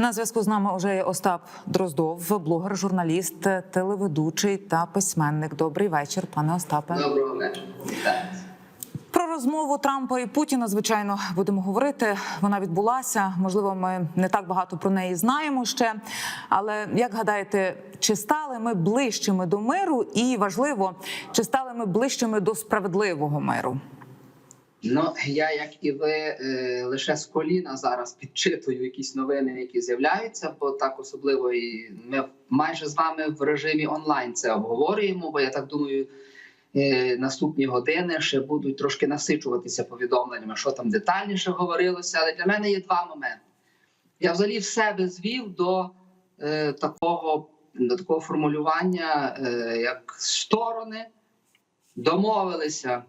На зв'язку з нами уже є Остап Дроздов, блогер, журналіст, телеведучий та письменник. Добрий вечір, пане Остапе. Доброго вечора. Про розмову Трампа і Путіна, звичайно, будемо говорити. Вона відбулася. Можливо, ми не так багато про неї знаємо ще. Але як гадаєте, чи стали ми ближчими до миру? І важливо, чи стали ми ближчими до справедливого миру? Ну я, як і ви, е, лише з коліна зараз підчитую якісь новини, які з'являються, бо так особливо і ми майже з вами в режимі онлайн це обговорюємо. Бо я так думаю, е, наступні години ще будуть трошки насичуватися повідомленнями, що там детальніше говорилося. Але для мене є два моменти. Я взагалі в себе звів до е, такого до такого формулювання, е, як сторони домовилися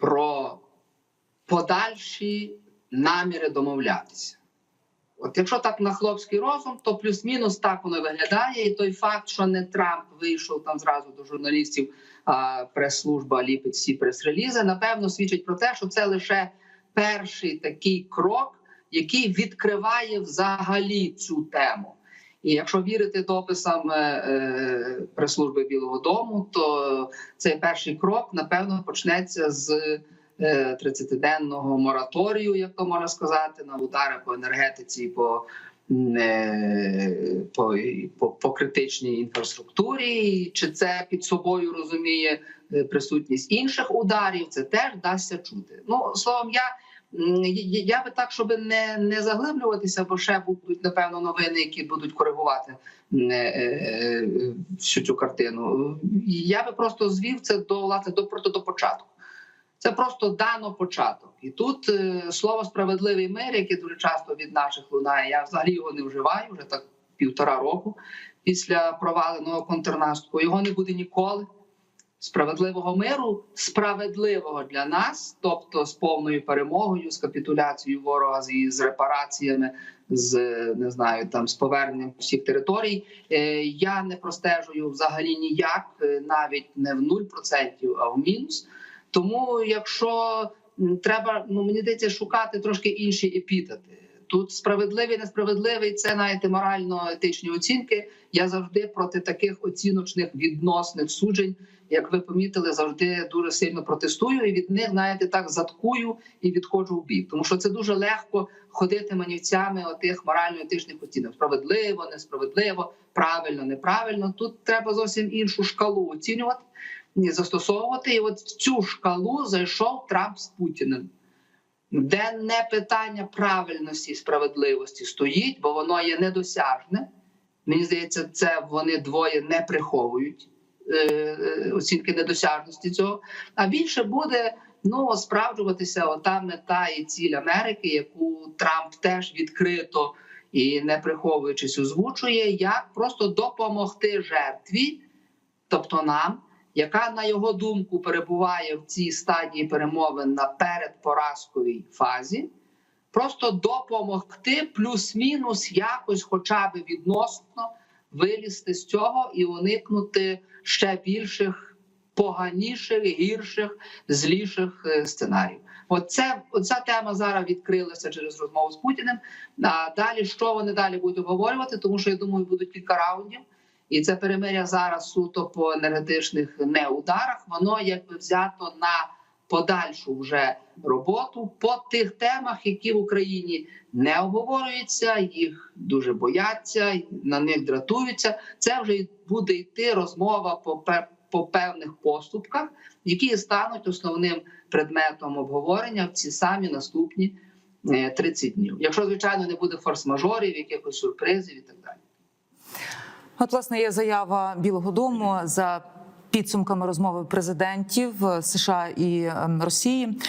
про подальші наміри домовлятися. От якщо так на хлопський розум, то плюс-мінус так воно виглядає. І той факт, що не Трамп вийшов там зразу до журналістів, а прес-служба ліпить всі прес-релізи, напевно, свідчить про те, що це лише перший такий крок, який відкриває взагалі цю тему. І якщо вірити дописам е, прес-служби Білого Дому, то цей перший крок напевно почнеться з е, 30-денного мораторію, як то можна сказати, на удари по енергетиці, по, е, по, по, по критичній інфраструктурі. Чи це під собою розуміє е, присутність інших ударів? Це теж дасться чути. Ну словом, я. Я- би так, щоб не, не заглиблюватися, бо ще будуть напевно новини, які будуть коригувати е, е, всю цю картину. Я би просто звів це до власне до просто до початку. Це просто дано початок. І тут е, слово справедливий мир, яке дуже часто від наших лунає. Я взагалі його не вживаю вже так півтора року після проваленого контрнаступу. Його не буде ніколи справедливого миру, справедливого для нас, тобто з повною перемогою, з капітуляцією ворога, з, репараціями, з не знаю, там з поверненням всіх територій. Е, я не простежую взагалі ніяк, е, навіть не в 0%, а в мінус. Тому, якщо треба, ну мені здається, шукати трошки інші епітети. Тут справедливий, несправедливий це знаєте, морально-етичні оцінки. Я завжди проти таких оціночних відносних суджень, як ви помітили, завжди дуже сильно протестую і від них, знаєте, так заткую і відходжу в бік. Тому що це дуже легко ходити манівцями отих морально-етичних оцінок. Справедливо, несправедливо, правильно, неправильно. Тут треба зовсім іншу шкалу оцінювати застосовувати. І от в цю шкалу зайшов Трамп з Путіним. Де не питання правильності і справедливості стоїть, бо воно є недосяжне. Мені здається, це вони двоє не приховують е, е, оцінки недосяжності цього. А більше буде ну справджуватися ота мета і ціль Америки, яку Трамп теж відкрито і не приховуючись озвучує, як просто допомогти жертві, тобто нам, яка на його думку перебуває в цій стадії перемовин на передпоразковій фазі, просто допомогти плюс-мінус якось, хоча б відносно вилізти з цього і уникнути ще більших, поганіших, гірших, зліших е, сценаріїв. Оце оця тема зараз відкрилася через розмову з Путіним. А далі що вони далі будуть обговорювати? Тому що я думаю, будуть кілька раундів. І це перемиря зараз суто по енергетичних неударах. Воно якби взято на подальшу вже роботу по тих темах, які в Україні не обговорюються, їх дуже бояться, на них дратуються. Це вже буде йти розмова по по певних поступках, які стануть основним предметом обговорення в ці самі наступні е, 30 днів. Якщо звичайно не буде форс-мажорів, якихось сюрпризів і так далі. От, власне, є заява Білого Дому за підсумками розмови президентів е, США і ем, Росії.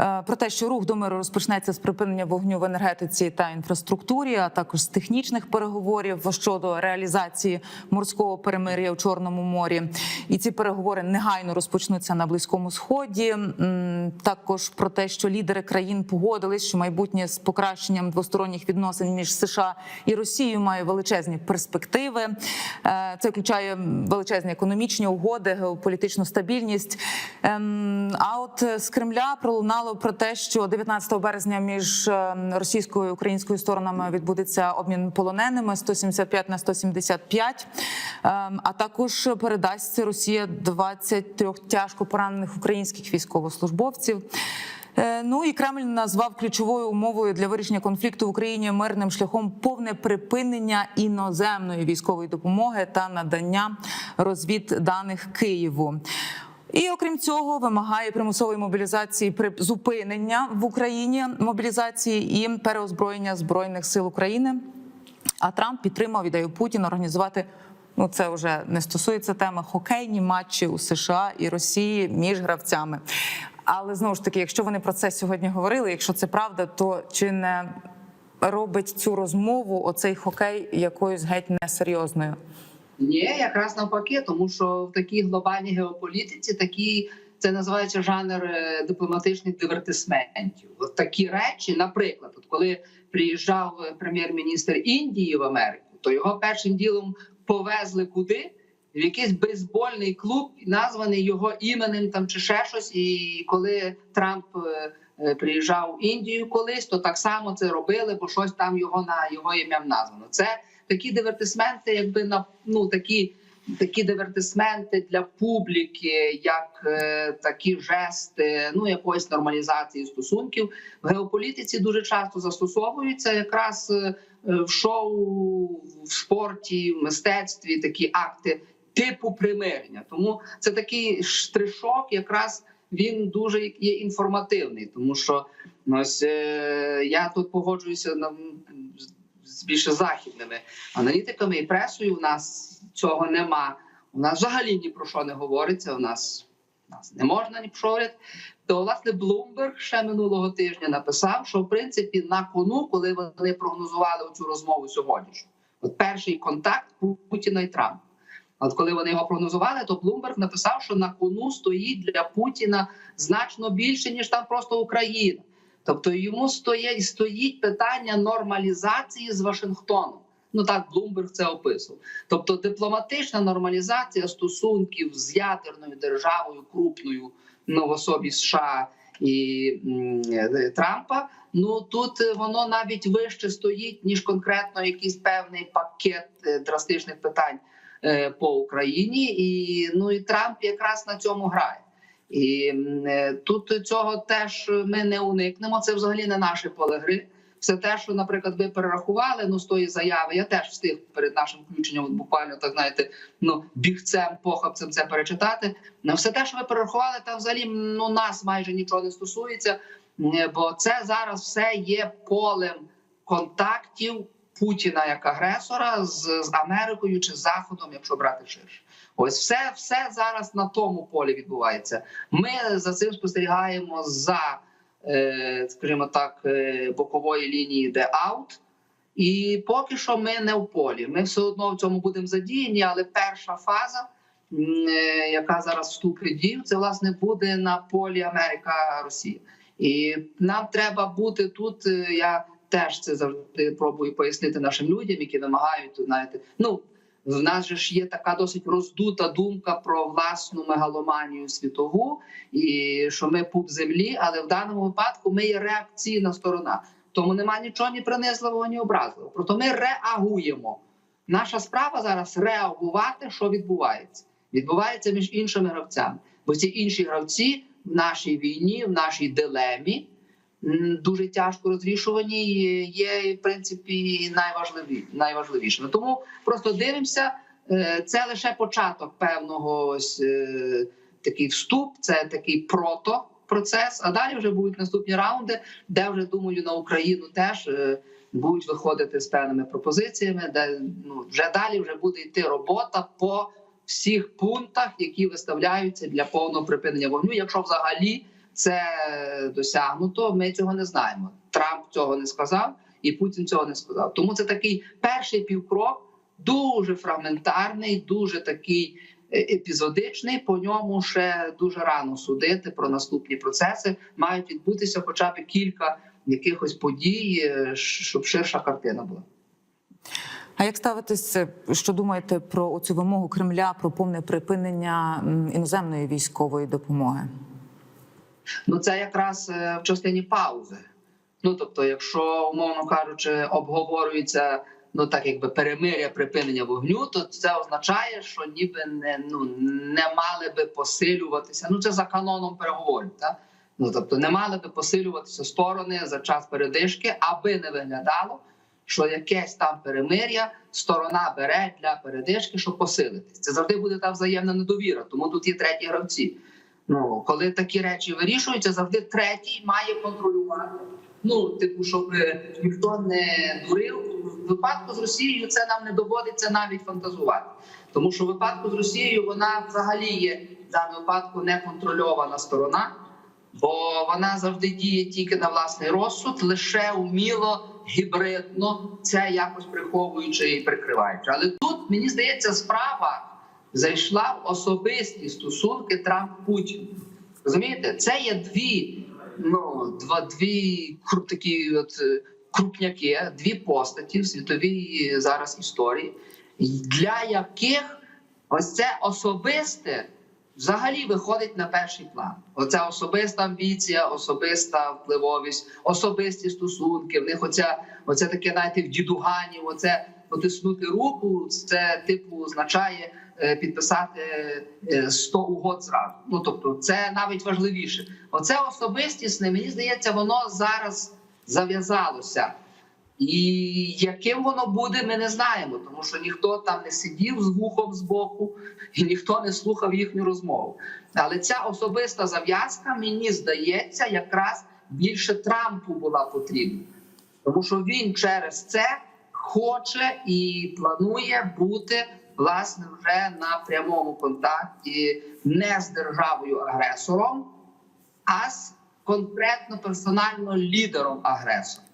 Е, Про те, що рух до миру розпочнеться з припинення вогню в енергетиці та інфраструктурі, а також з технічних переговорів щодо реалізації морського перемир'я у Чорному морі, і ці переговори негайно розпочнуться на близькому сході. Також про те, що лідери країн погодились, що майбутнє з покращенням двосторонніх відносин між США і Росією має величезні перспективи. Е, Це включає величезні економічні угоди, геополітичну стабільність. Ем, А от з Кремля пролунало чимало про те, що 19 березня між е, російською і українською сторонами відбудеться обмін полоненими 175 на 175, е, а також передасть Росія 23 тяжко поранених українських військовослужбовців. Е, Ну і Кремль назвав ключовою умовою для вирішення конфлікту в Україні мирним шляхом повне припинення іноземної військової допомоги та надання розвідданих Києву. І окрім цього, вимагає примусової мобілізації при зупинення в Україні мобілізації і переозброєння збройних сил України. А Трамп підтримав ідею Путіна організувати. Ну, це вже не стосується теми хокейні матчі у США і Росії між гравцями. Але знову ж таки, якщо вони про це сьогодні говорили, якщо це правда, то чи не робить цю розмову оцей хокей якоюсь геть несерйозною? Ні, якраз навпаки, тому що в такій глобальній геополітиці такі це називається жанр е, дипломатичних дивертисментів. От такі речі, наприклад, от коли приїжджав е, прем'єр-міністр Індії в Америку, то його першим ділом повезли куди? В якийсь бейсбольний клуб, названий його іменем там чи ще щось. І коли Трамп е, е, приїжджав в Індію колись, то так само це робили, бо щось там його на його ім'ям названо. Це такі дивертисменти, якби на ну такі. Такі дивертисменти для публіки, як е, такі жести, ну якоїсь нормалізації стосунків в геополітиці дуже часто застосовуються якраз е, в шоу, в спорті, в мистецтві такі акти типу примирення. Тому це такий штришок, якраз він дуже є інформативний, тому що ну, ось е, я тут погоджуюся на з більше західними аналітиками і пресою. У нас цього нема. У нас взагалі ні про що не говориться. У нас, у нас не можна ні про що говорити. То власне Блумберг ще минулого тижня написав, що в принципі на кону, коли вони прогнозували цю розмову сьогоднішню, от перший контакт Путіна і Трампа. От коли вони його прогнозували, то Блумберг написав, що на кону стоїть для Путіна значно більше ніж там просто Україна. Тобто йому стоїть стоїть питання нормалізації з Вашингтоном. Ну так Блумберг це описував. Тобто дипломатична нормалізація стосунків з ядерною державою крупною ну, в особі США і м, Трампа. Ну тут е, воно навіть вище стоїть ніж конкретно якийсь певний пакет е, драстичних питань е, по Україні, і ну і Трамп якраз на цьому грає. І е, тут цього теж ми не уникнемо. Це взагалі не наше поле гри. Все те, що, наприклад, ви перерахували ну з тої заяви, я теж встиг перед нашим включенням, от буквально так знаєте, ну бігцем, похабцем це перечитати. Ну, все те, що ви перерахували, там взагалі ну нас майже нічого не стосується, е, бо це зараз все є полем контактів Путіна як агресора з, з Америкою чи з Заходом, якщо брати ширше. Ось все, все зараз на тому полі відбувається. Ми за цим спостерігаємо за, е, скажімо так, е, бокової лінії, де аут. І поки що ми не в полі. Ми все одно в цьому будемо задіяні, але перша фаза, е, яка зараз вступить в дію, це власне буде на полі Америка-Росія. І нам треба бути тут. Я теж це завжди пробую пояснити нашим людям, які вимагають знаєте, ну. В нас же ж є така досить роздута думка про власну мегаломанію світову, і що ми пуп землі, але в даному випадку ми є реакційна сторона. Тому нема нічого ні принизливого, ні образливого. Проте ми реагуємо. Наша справа зараз реагувати, що відбувається. Відбувається між іншими гравцями. Бо ці інші гравці в нашій війні, в нашій дилемі дуже тяжко розвішувані, і є в принципі найважливі, найважливішими. Тому просто дивимося. е, Це лише початок певного е, такий вступ, це такий прото процес. А далі вже будуть наступні раунди, де вже думаю на Україну теж е, будуть виходити з певними пропозиціями, де ну вже далі вже буде йти робота по всіх пунктах, які виставляються для повного припинення вогню. Якщо взагалі це досягнуто, ми цього не знаємо. Трамп цього не сказав, і Путін цього не сказав. Тому це такий перший півкрок, дуже фрагментарний, дуже такий е, епізодичний. По ньому ще дуже рано судити про наступні процеси. Мають відбутися хоча б кілька якихось подій, е, щоб ширша картина була. А як ставитись, е, що думаєте про цю вимогу Кремля про повне припинення іноземної військової допомоги? Ну це якраз е, в частині паузи. Ну тобто, якщо умовно кажучи, обговорюється ну так, якби перемиря припинення вогню, то це означає, що ніби не ну не мали би посилюватися. Ну це за каноном переговорів. Так? Ну тобто, не мали би посилюватися сторони за час передишки, аби не виглядало, що якесь там перемиря сторона бере для передишки, щоб посилитись. Це завжди буде та взаємна недовіра. Тому тут є треті гравці. Ну коли такі речі вирішуються, завжди третій має контролювати. Ну, типу, щоб ніхто не дурив. В випадку з Росією це нам не доводиться навіть фантазувати. Тому що випадку з Росією вона взагалі є в даному випадку неконтрольована сторона, бо вона завжди діє тільки на власний розсуд, лише уміло, гібридно, це якось приховуючи і прикриваючи. Але тут мені здається, справа зайшла в особисті стосунки Трамп-Путін. Розумієте, це є дві, ну два дві такі от е, крупняки, дві постаті в світовій зараз історії, для яких ось це особисте взагалі виходить на перший план. Оця особиста амбіція, особиста впливовість, особисті стосунки. В них оця, оце таке, знаєте, в дідугані, оце потиснути руку. Це типу означає е, підписати е, 100 угод зразу. Ну тобто, це навіть важливіше. Оце особистісне, мені здається, воно зараз зав'язалося. І яким воно буде, ми не знаємо, тому що ніхто там не сидів з вухом з боку і ніхто не слухав їхню розмову. Але ця особиста зав'язка, мені здається, якраз більше Трампу була потрібна, тому що він через це хоче і планує бути власне вже на прямому контакті не з державою агресором, а з конкретно персонально лідером агресора.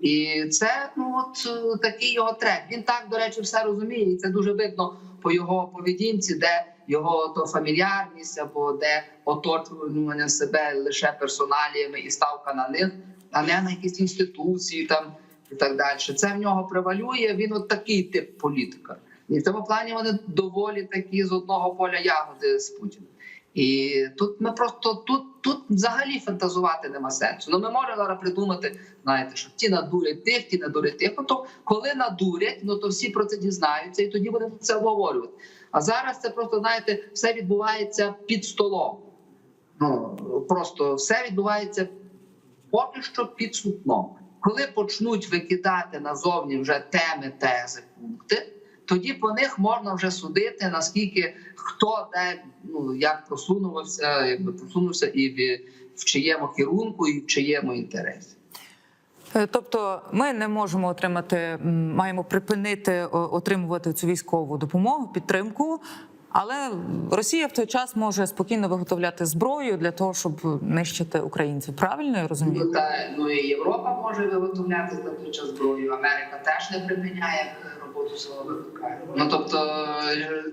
І це ну от такий його трек. Він так, до речі, все розуміє, і це дуже видно по його поведінці, де його то фамільярність або де оточування себе лише персоналіями і ставка на них, а не на якісь інституції там і так далі. Це в нього превалює. Він от такий тип політика. І в тому плані вони доволі такі з одного поля ягоди з Путіним. І тут ми просто тут, тут взагалі фантазувати нема сенсу. Ну ми можемо зараз придумати, знаєте, що ті надурять тих, ті надурять тих. Ну то коли надурять, ну то всі про це дізнаються, і тоді будемо це обговорювати. А зараз це просто знаєте, все відбувається під столом. Ну просто все відбувається поки що під сутном. Коли почнуть викидати назовні вже теми, тези, пункти, тоді по них можна вже судити, наскільки хто де ну як просунувався, якби просунувся і в, в чиєму керунку, і в чиєму інтересі. Е, Тобто ми не можемо отримати, маємо припинити отримувати цю військову допомогу, підтримку. Але Росія в той час може спокійно виготовляти зброю для того, щоб нищити українців. Правильно я розумію? Ну та ну і Європа може виготовляти на той час зброю. Америка теж не припиняє роботу свого викликає. Ну тобто,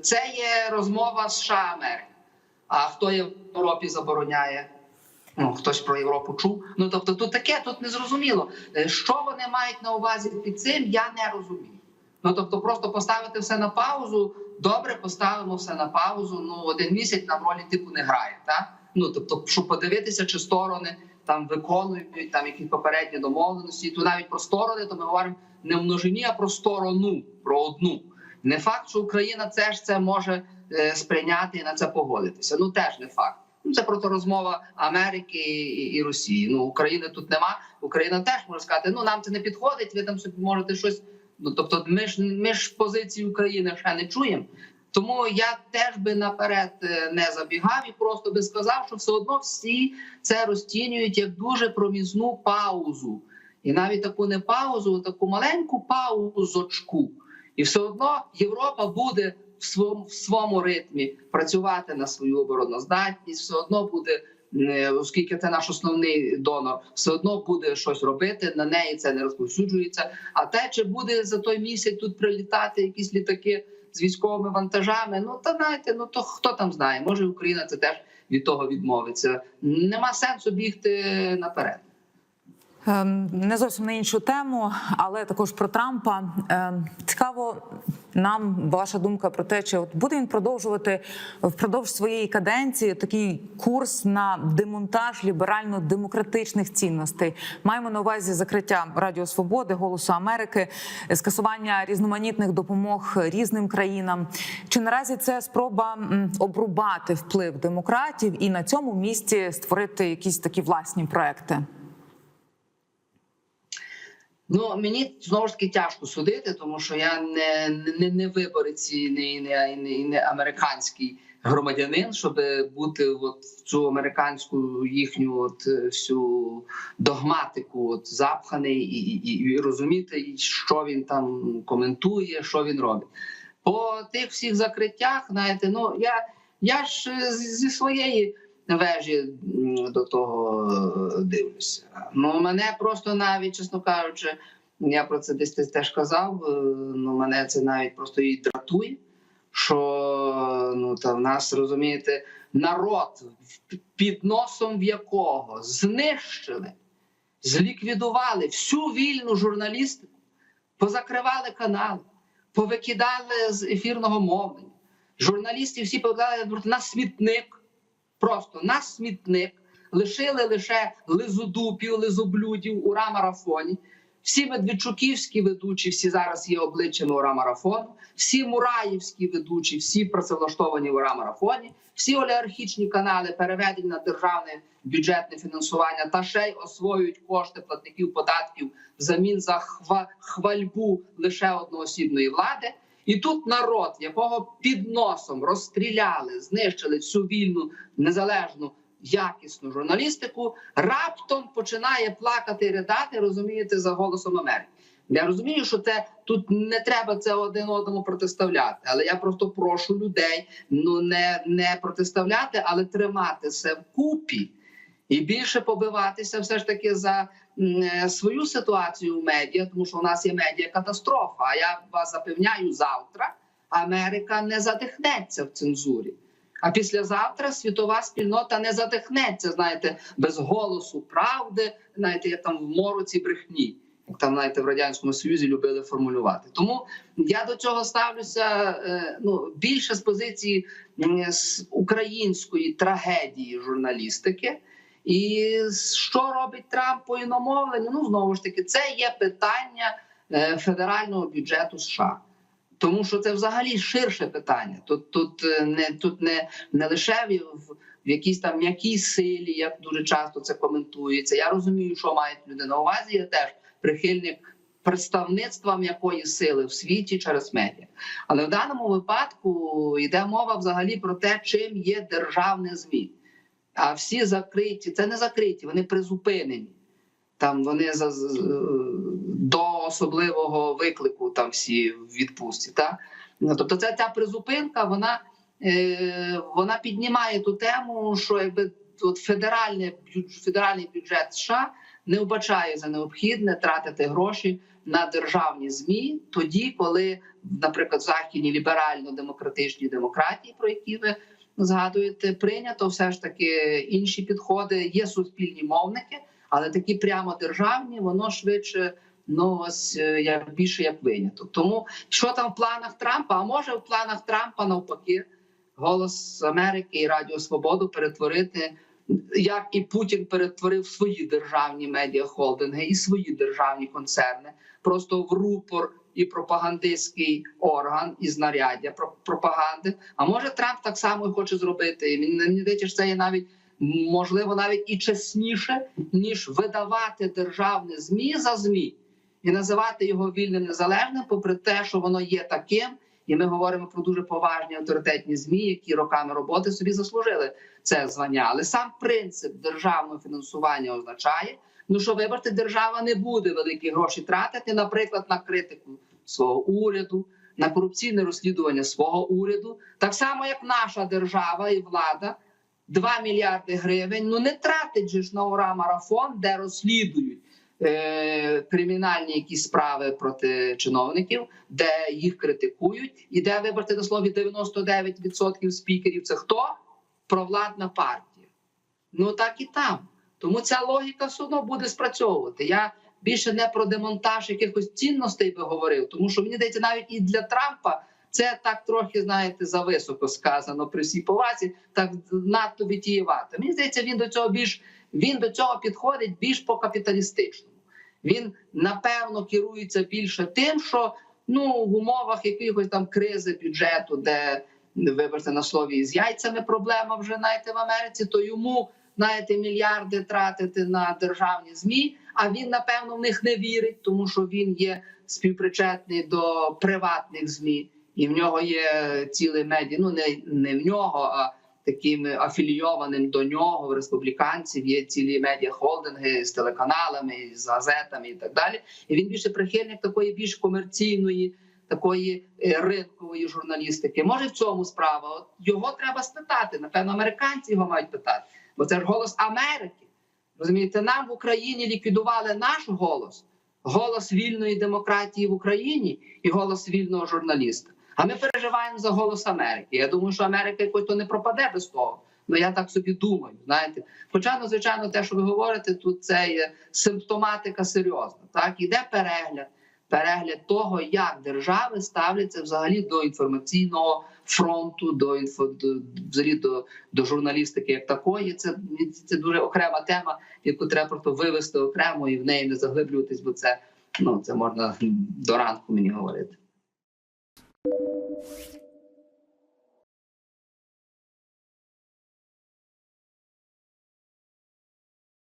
це є розмова США Америки. А хто є Європі забороняє? Ну, хтось про Європу чув. Ну тобто, тут таке, тут не зрозуміло. Е, Що вони мають на увазі під цим, я не розумію. Ну тобто, просто поставити все на паузу. Добре, поставимо все на паузу. Ну один місяць нам ролі типу не грає. Так? Ну тобто, щоб подивитися, чи сторони там виконують там якісь попередні домовленості. То навіть про сторони, то ми говоримо не в множині, а про сторону, про одну. Не факт, що Україна це ж це може е, сприйняти і на це погодитися. Ну теж не факт. Ну це просто розмова Америки і, і Росії. Ну України тут нема. Україна теж може сказати: ну нам це не підходить. Ви там собі можете щось. Ну тобто, ми ж ми ж позиції України ще не чуємо. Тому я теж би наперед е, не забігав і просто би сказав, що все одно всі це розцінюють як дуже промізну паузу, і навіть таку не паузу, а таку маленьку паузочку. І все одно Європа буде в своєму, в своєму ритмі працювати на свою обороноздатність, все одно буде, оскільки це наш основний донор, все одно буде щось робити. На неї це не розповсюджується. А те, чи буде за той місяць тут прилітати якісь літаки з військовими вантажами, ну та знаєте, ну то хто там знає, може Україна це теж від того відмовиться. Нема сенсу бігти наперед. Ем, Не зовсім на іншу тему, але також про Трампа. Ем, Цікаво нам ваша думка про те, чи от буде він продовжувати впродовж своєї каденції такий курс на демонтаж ліберально-демократичних цінностей. Маємо на увазі закриття Радіо Свободи, Голосу Америки, скасування різноманітних допомог різним країнам. Чи наразі це спроба обрубати вплив демократів і на цьому місці створити якісь такі власні проекти? Ну мені знову ж таки тяжко судити, тому що я не, не, не виборець і не, не, не, не американський громадянин, щоб бути от в цю американську їхню от е, всю догматику от запханий і, і, і розуміти, що він там коментує, що він робить. По тих всіх закриттях, знаєте, ну я, я ж е, зі своєї вежі до того е, дивлюся. Ну мене просто навіть, чесно кажучи, я про це десь теж казав. е, Ну мене це навіть просто і дратує. Що ну та в нас розумієте, народ під носом в якого знищили, зліквідували всю вільну журналістику, позакривали канали, повикидали з ефірного мовлення. Журналістів всі повикидали на смітник, просто на смітник, лишили лише лизодупів, лизоблюдів у рамарафоні. Всі медведчуківські ведучі, всі зараз є обличчями ура марафону. Всі мураївські ведучі, всі працевлаштовані в ура марафоні. Всі олігархічні канали переведені на державне бюджетне фінансування та ще й освоюють кошти платників податків взамін за хва- хвальбу лише одноосібної влади. І тут народ, якого під носом розстріляли, знищили всю вільну незалежну якісну журналістику, раптом починає плакати і ридати, розумієте, за голосом Америки. Я розумію, що це тут не треба це один одному протиставляти, але я просто прошу людей ну не, не протиставляти, але тримати це вкупі і більше побиватися все ж таки за свою ситуацію в медіа, тому що у нас є медіа катастрофа. А я вас запевняю, завтра Америка не задихнеться в цензурі. А післязавтра світова спільнота не задихнеться, знаєте, без голосу правди, знаєте, як там в мороці брехні, як там знаєте, в радянському союзі любили формулювати. Тому я до цього ставлюся е, ну більше з позиції української трагедії журналістики. І що робить Трамп по іномовленню? Ну знову ж таки, це є питання е, федерального бюджету США. Тому що це взагалі ширше питання. Тут тут е, не тут не, не лише в, в якійсь там м'якій силі, як дуже часто це коментується. Я розумію, що мають люди на увазі. Я теж прихильник представництва м'якої сили в світі через медіа. Але в даному випадку йде мова взагалі про те, чим є державне змі. А всі закриті, це не закриті, вони призупинені. Там вони за до особливого виклику там всі в відпустці. Та? Ну, Тобто, це ця призупинка, вона, е, вона піднімає ту тему, що якби от федеральний, федеральний бюджет США не вбачає за необхідне тратити гроші на державні змі, тоді, коли, наприклад, в західній ліберально-демократичній демократії, про які ви згадуєте, прийнято все ж таки інші підходи. Є суспільні мовники, але такі прямо державні, воно швидше. Ну ось е, як більше як виняток. Тому що там в планах Трампа? А може в планах Трампа навпаки голос Америки і Радіо Свободу перетворити, як і Путін перетворив свої державні медіахолдинги і свої державні концерни, просто в рупор і пропагандистський орган і знаряддя про- пропаганди. А може Трамп так само хоче зробити? І мені здається, що це є навіть можливо навіть і чесніше, ніж видавати державне змі за змі і називати його вільним незалежним, попри те, що воно є таким. І ми говоримо про дуже поважні авторитетні змі, які роками роботи собі заслужили це звання. Але сам принцип державного фінансування означає, ну що вибачте, держава не буде великі гроші тратити, наприклад, на критику свого уряду, на корупційне розслідування свого уряду, так само як наша держава і влада 2 мільярди гривень. Ну не тратить же ж на ура марафон, де розслідують е, кримінальні якісь справи проти чиновників, де їх критикують, і де вибрати на слові 99% спікерів. Це хто? Провладна партія. Ну так і там. Тому ця логіка все одно буде спрацьовувати. Я більше не про демонтаж якихось цінностей би говорив, тому що мені здається, навіть і для Трампа це так трохи, знаєте, зависоко сказано при всій повазі, так надто витієвато. Мені здається, він до цього більш він до цього підходить більш по капіталістичному. Він напевно керується більше тим, що ну в умовах якихось там кризи бюджету, де вибачте на слові з яйцями проблема вже знаєте, в Америці, то йому знаєте, мільярди тратити на державні змі. А він напевно в них не вірить, тому що він є співпричетний до приватних змі, і в нього є цілий медіа. Ну не, не в нього, а таким афілійованим до нього в республіканців є цілі медіахолдинги з телеканалами, з газетами і так далі. І він більше прихильник такої більш комерційної, такої е, ринкової журналістики. Може в цьому справа? От його треба спитати. Напевно, американці його мають питати, бо це ж голос Америки. Розумієте, нам в Україні ліквідували наш голос, голос вільної демократії в Україні і голос вільного журналіста. А ми переживаємо за голос Америки. Я думаю, що Америка якось то не пропаде без того. Ну я так собі думаю. Знаєте, хоча ну, звичайно, те, що ви говорите, тут це є симптоматика серйозна. Так іде перегляд, перегляд того, як держави ставляться взагалі до інформаційного фронту, до інфо до, взагалі до, до журналістики, як такої. Це це дуже окрема тема, яку треба просто вивести окремо і в неї не заглиблюватись, бо це ну це можна до ранку мені говорити.